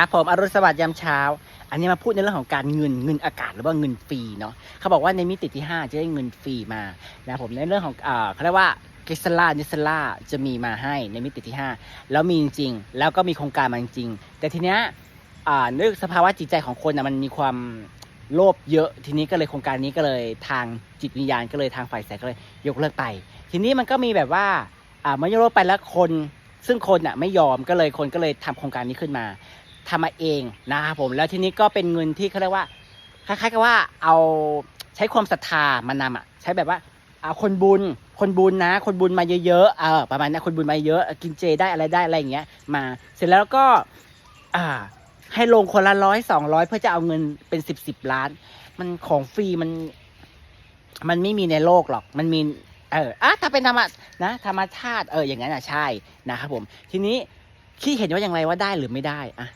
ครับผมอรุณสวัสดิ์ยามเช้า อันนี้มาพูดในเรื่องของการเงินเงินอากาศหรือว่าเงินฟรีเนาะเขาบอกว่าในมิติที่ 5 จะได้เงินฟรีมานะผมในเรื่องของเขาเรียกว่าเกสลาเนสลาจะมีมาให้ในมิติที่ 5 แล้วมีจริงแล้วก็มีโครงการมาจริง แต่ทีเนี้ยเนื่องสภาวะจิตใจของคนนะมันมีความโลภเยอะทีนี้ก็เลยโครงการนี้ก็เลยทางจิตวิญญาณก็เลยทางฝ่ายแสงก็เลยยกเลิกไป ทีนี้มันก็มีแบบว่าอ่ามื่อยกเลิกไปแล้วคนซึ่งคนอะไม่ยอมก็เลยคนก็เลยทำโครงการนี้ขึ้นมา ทำมาเองนะครับผมแล้วทีนี้ก็เป็นเงินที่เขาเรียกว่าคล้ายๆกับว่าเอาใช้ความศรัทธามานำอะใช้แบบว่าเอาคนบุญ คนบุญนะ คนบุญมาเยอะๆเออประมาณนั้นคนบุญมาเยอะกินเจได้อะไรได้อะไรอย่างเงี้ย มาเสร็จแล้วก็อ่าให้ลงคนละร้อยสองร้อยเพื่อจะเอาเงินเป็นสิบสิบล้าน มันของฟรีมันมันไม่มีในโลกหรอก มันมี เอออะถ้าเป็นธรรมะนะ ธรรมชาติ เออ อย่างนั้นอะใช่นะครับผม ทีนี้ขี้เห็นว่าอย่างไรว่าได้หรือไม่ได้ อะ